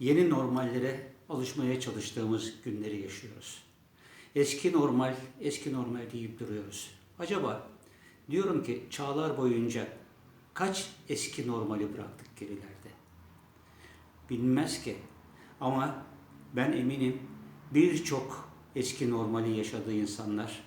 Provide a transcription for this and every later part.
yeni normallere alışmaya çalıştığımız günleri yaşıyoruz. Eski normal, eski normal deyip duruyoruz. Acaba diyorum ki çağlar boyunca kaç eski normali bıraktık gerilerde? Bilmez ki. Ama ben eminim birçok eski normali yaşadığı insanlar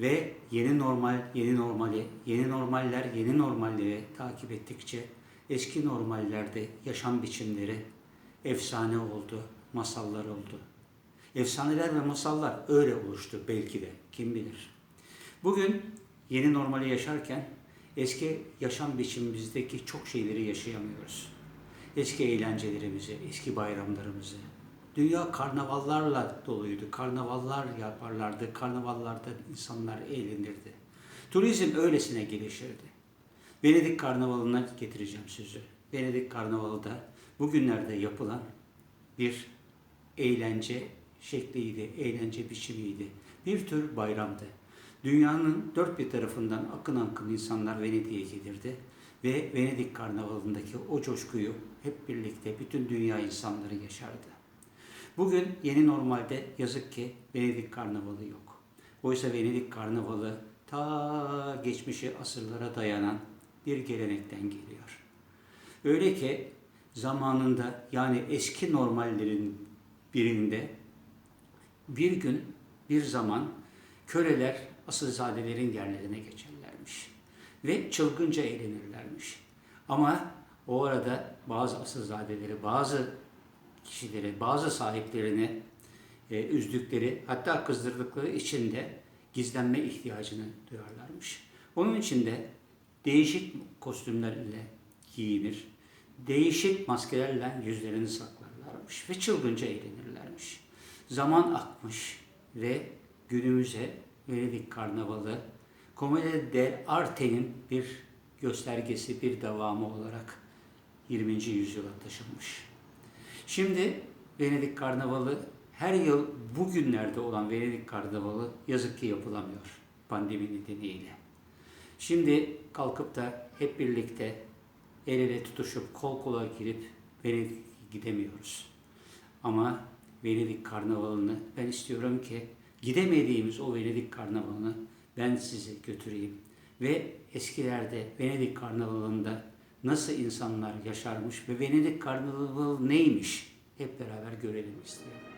ve yeni normal, yeni normali, yeni normaller, yeni normalleri takip ettikçe eski normallerde yaşam biçimleri efsane oldu, masallar oldu. Efsaneler ve masallar öyle oluştu belki de, kim bilir. Bugün yeni normali yaşarken eski yaşam biçimimizdeki çok şeyleri yaşayamıyoruz. Eski eğlencelerimizi, eski bayramlarımızı. Dünya karnavallarla doluydu. Karnavallar yaparlardı. Karnavallarda insanlar eğlenirdi. Turizm öylesine gelişirdi. Venedik Karnavalı'na getireceğim sözü. Venedik Karnavalı da bugünlerde yapılan bir eğlence şekliydi, eğlence biçimiydi. Bir tür bayramdı. Dünyanın dört bir tarafından akın akın insanlar Venedik'e gelirdi ve Venedik Karnavalı'ndaki o coşkuyu hep birlikte bütün dünya insanları yaşardı. Bugün yeni normalde yazık ki Venedik Karnavalı yok. Oysa Venedik Karnavalı ta geçmişi asırlara dayanan bir gelenekten geliyor. Öyle ki zamanında yani eski normallerin birinde bir gün bir zaman köleler asılzadelerin yerlerine geçerlermiş ve çılgınca eğlenirlermiş. Ama o arada bazı asılzadeleri, bazı kişileri, bazı sahiplerini e, üzdükleri hatta kızdırdıkları için de gizlenme ihtiyacını duyarlarmış. Onun için de değişik kostümlerle giyinir, değişik maskelerle yüzlerini saklarlarmış ve çılgınca eğlenirlermiş. Zaman akmış ve günümüze Venedik Karnavalı Commedia dell'Arte'nin bir göstergesi, bir devamı olarak 20. yüzyıla taşınmış. Şimdi Venedik Karnavalı her yıl bugünlerde olan Venedik Karnavalı yazık ki yapılamıyor pandemi nedeniyle. Şimdi kalkıp da hep birlikte el ele tutuşup kol kola girip Venedik'e gidemiyoruz. Ama Venedik Karnavalı'nı ben istiyorum ki gidemediğimiz o Venedik Karnavalı'nı ben size götüreyim. Ve eskilerde Venedik Karnavalı'nda nasıl insanlar yaşarmış ve Venedik Karnavalı neymiş hep beraber görelim istiyorum.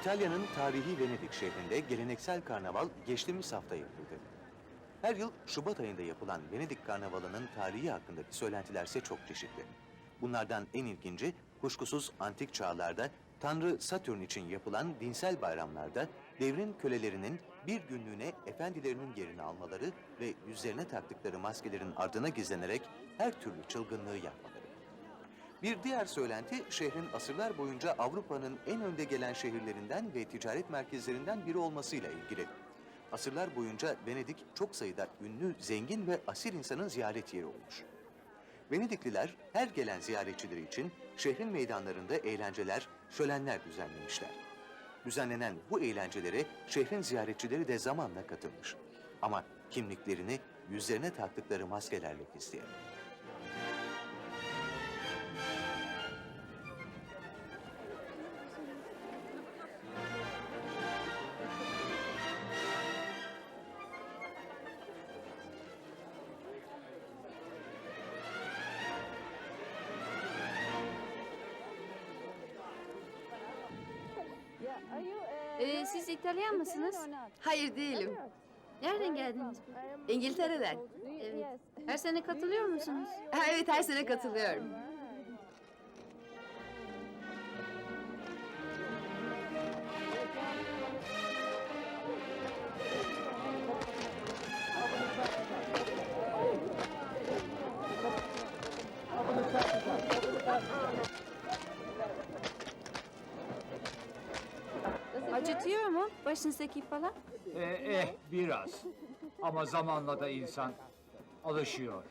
İtalya'nın tarihi Venedik şehrinde geleneksel karnaval geçtiğimiz hafta yapıldı. Her yıl Şubat ayında yapılan Venedik Karnavalı'nın tarihi hakkındaki söylentiler ise çok çeşitli. Bunlardan en ilginci kuşkusuz antik çağlarda Tanrı Satürn için yapılan dinsel bayramlarda devrin kölelerinin bir günlüğüne efendilerinin yerini almaları ve yüzlerine taktıkları maskelerin ardına gizlenerek her türlü çılgınlığı yapmaları. Bir diğer söylenti şehrin asırlar boyunca Avrupa'nın en önde gelen şehirlerinden ve ticaret merkezlerinden biri olmasıyla ilgili. Asırlar boyunca Venedik çok sayıda ünlü, zengin ve asil insanın ziyaret yeri olmuş. Venedikliler her gelen ziyaretçileri için şehrin meydanlarında eğlenceler, şölenler düzenlemişler. Düzenlenen bu eğlencelere şehrin ziyaretçileri de zamanla katılmış. Ama kimliklerini yüzlerine taktıkları maskelerle gizleyen. Ee, siz İtalyan mısınız? Hayır değilim. Nereden geldiniz? İngiltere'den. Evet. Her sene katılıyor musunuz? Ha, evet her sene katılıyorum. Başınızdaki falan? Eh, eh biraz. Ama zamanla da insan alışıyor.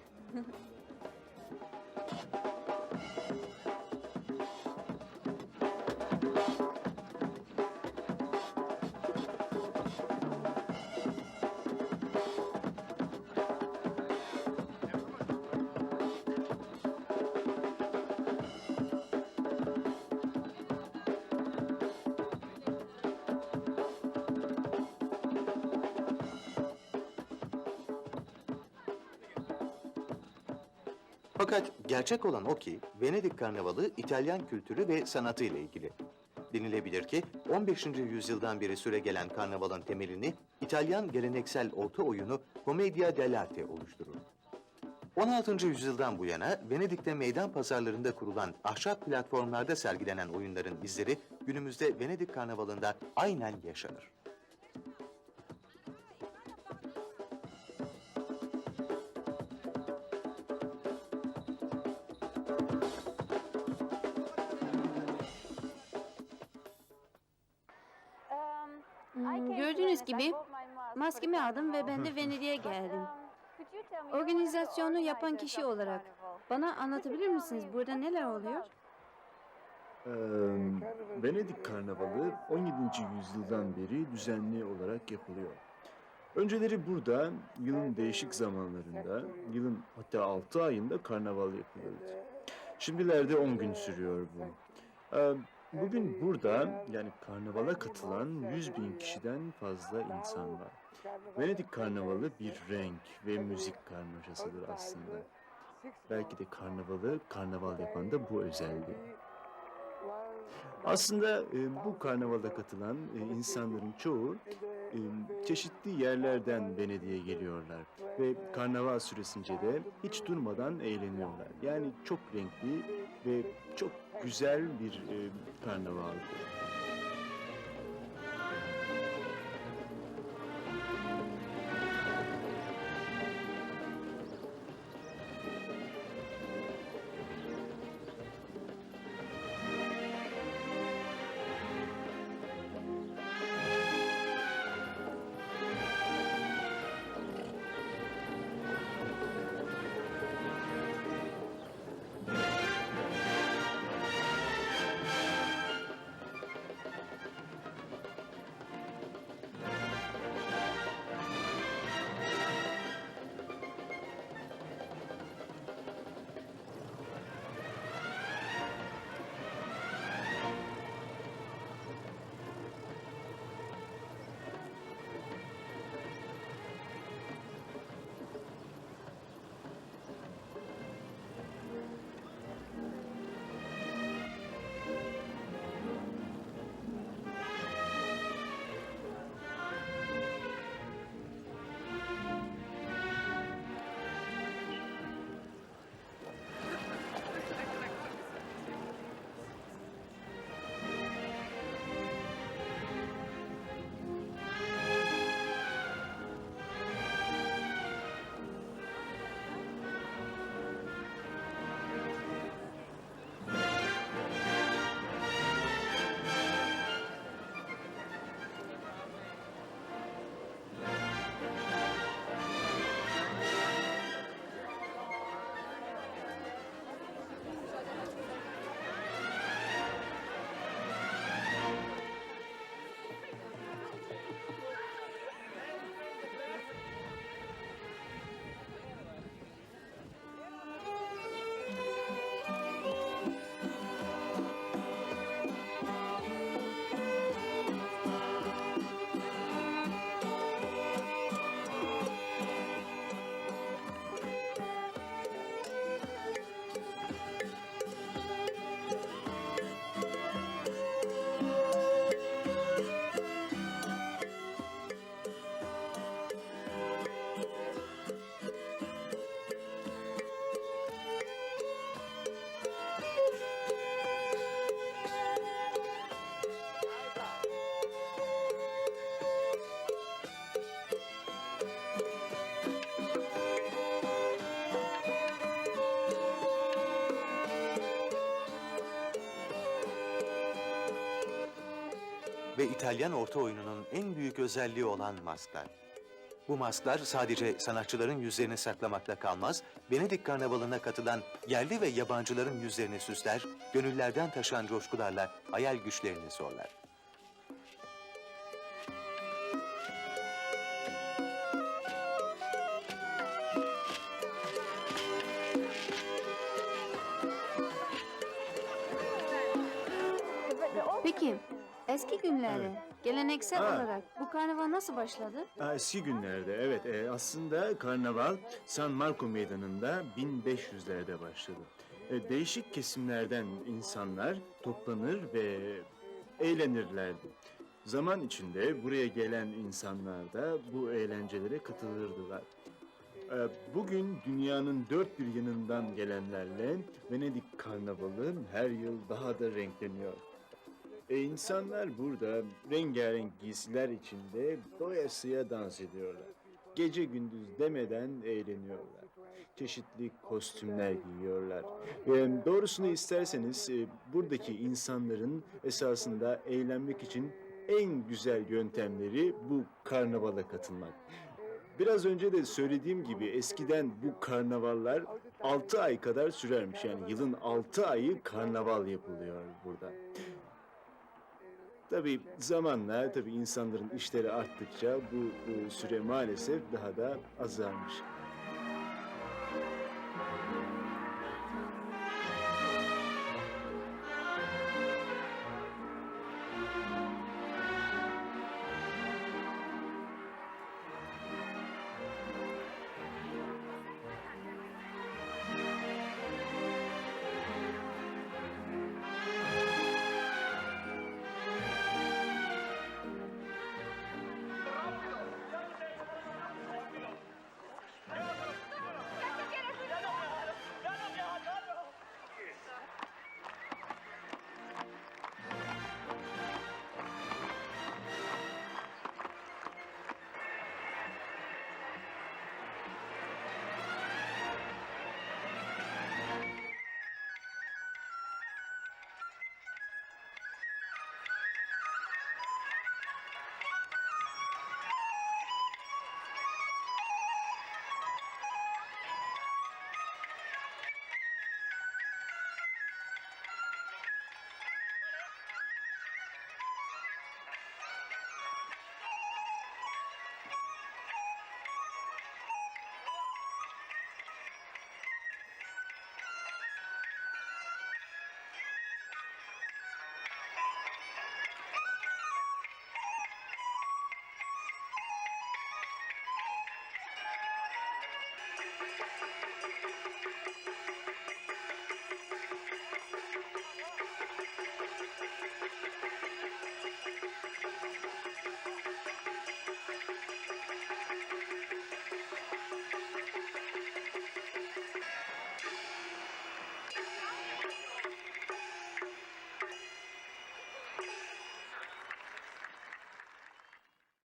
Fakat gerçek olan o ki Venedik Karnavalı İtalyan kültürü ve sanatı ile ilgili. Denilebilir ki 15. yüzyıldan beri süregelen karnavalın temelini İtalyan geleneksel orta oyunu Commedia dell'arte oluşturur. 16. yüzyıldan bu yana Venedik'te meydan pazarlarında kurulan ahşap platformlarda sergilenen oyunların izleri günümüzde Venedik Karnavalı'nda aynen yaşanır. Gibi maskemi aldım ve ben de Venedik'e geldim. Organizasyonu yapan kişi olarak bana anlatabilir misiniz burada neler oluyor? Ee, Venedik Karnavalı 17. yüzyıldan beri düzenli olarak yapılıyor. Önceleri burada yılın değişik zamanlarında, yılın hatta 6 ayında karnaval yapılırdı. Şimdilerde 10 gün sürüyor bu. Ee, bugün burada yani karnavala katılan 100 bin kişiden fazla insan var. Venedik Karnavalı bir renk ve müzik karmaşasıdır aslında. Belki de karnavalı karnaval yapan da bu özelliği. Aslında e, bu karnavalda katılan e, insanların çoğu e, çeşitli yerlerden Venedik'e geliyorlar ve karnaval süresince de hiç durmadan eğleniyorlar. Yani çok renkli ve çok güzel bir e, karnaval. İtalyan orta oyununun en büyük özelliği olan masklar. Bu masklar sadece sanatçıların yüzlerini saklamakla kalmaz, Venedik Karnavalı'na katılan yerli ve yabancıların yüzlerini süsler, gönüllerden taşan coşkularla hayal güçlerini zorlar. Peki, eski günlerde Evet. geleneksel Ha. olarak bu karnaval nasıl başladı? Ha, Eski günlerde evet e, aslında karnaval San Marco Meydanı'nda 1500'lerde başladı. E, değişik kesimlerden insanlar toplanır ve eğlenirlerdi. Zaman içinde buraya gelen insanlar da bu eğlencelere katılırdılar. E, Bugün dünyanın dört bir yanından gelenlerle Venedik Karnavalı her yıl daha da renkleniyor. E insanlar burada rengarenk giysiler içinde doyasıya dans ediyorlar. Gece gündüz demeden eğleniyorlar. Çeşitli kostümler giyiyorlar. E, doğrusunu isterseniz e, buradaki insanların esasında eğlenmek için en güzel yöntemleri bu karnavala katılmak. Biraz önce de söylediğim gibi eskiden bu karnavallar 6 ay kadar sürermiş. Yani yılın 6 ayı karnaval yapılıyor burada. Tabii zamanla tabii insanların işleri arttıkça bu, bu süre maalesef daha da azalmış.